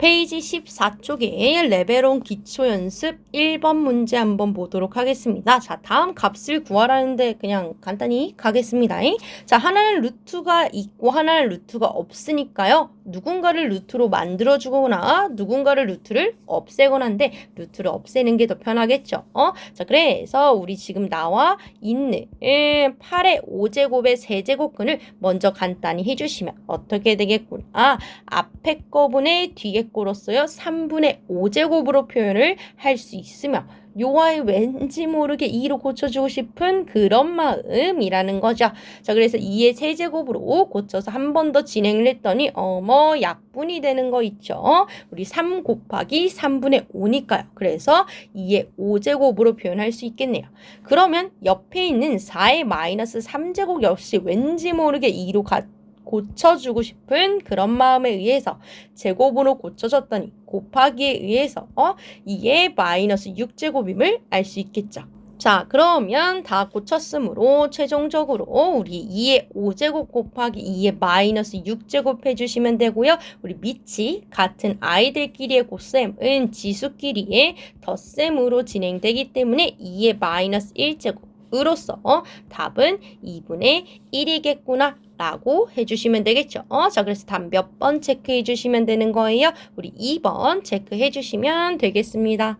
페이지 14쪽에 레벨1 기초 연습 1번 문제 한번 보도록 하겠습니다. 자, 다음 값을 구하라는데 그냥 간단히 가겠습니다. 자, 하나는 루트가 있고 하나는 루트가 없으니까요. 누군가를 루트로 만들어 주거나 누군가를 루트를 없애거나 한데 루트를 없애는 게 더 편하겠죠. 어? 자, 그래서 우리 지금 나와 있는 8의 5제곱의 세제곱근을 먼저 간단히 해주시면 어떻게 되겠구나. 앞에 거분의 뒤에 거로써요. 3분의 5제곱으로 표현을 할 수 있으며 요아이 왠지 모르게 2로 고쳐주고 싶은 그런 마음이라는 거죠. 자, 그래서 2의 세제곱으로 고쳐서 한 번 더 진행을 했더니 어머 약분이 되는 거 있죠. 우리 3 곱하기 3분의 5니까요. 그래서 2의 5제곱으로 표현할 수 있겠네요. 그러면 옆에 있는 4의 마이너스 3제곱 역시 왠지 모르게 2로 가, 고쳐주고 싶은 그런 마음에 의해서 제곱으로 고쳐졌더니 곱하기에 의해서 어? 이게 마이너스 6제곱임을 알 수 있겠죠. 자, 그러면 다 고쳤으므로 최종적으로 우리 2의 5제곱 곱하기 2의 마이너스 6제곱 해주시면 되고요. 우리 밑이 같은 아이들끼리의 곱셈은 지수끼리의 덧셈으로 진행되기 때문에 2의 마이너스 1제곱 으로서 어, 답은 2분의 1이겠구나 라고 해주시면 되겠죠. 어, 자, 그래서 답 몇 번 체크해 주시면 되는 거예요. 우리 2번 체크해 주시면 되겠습니다.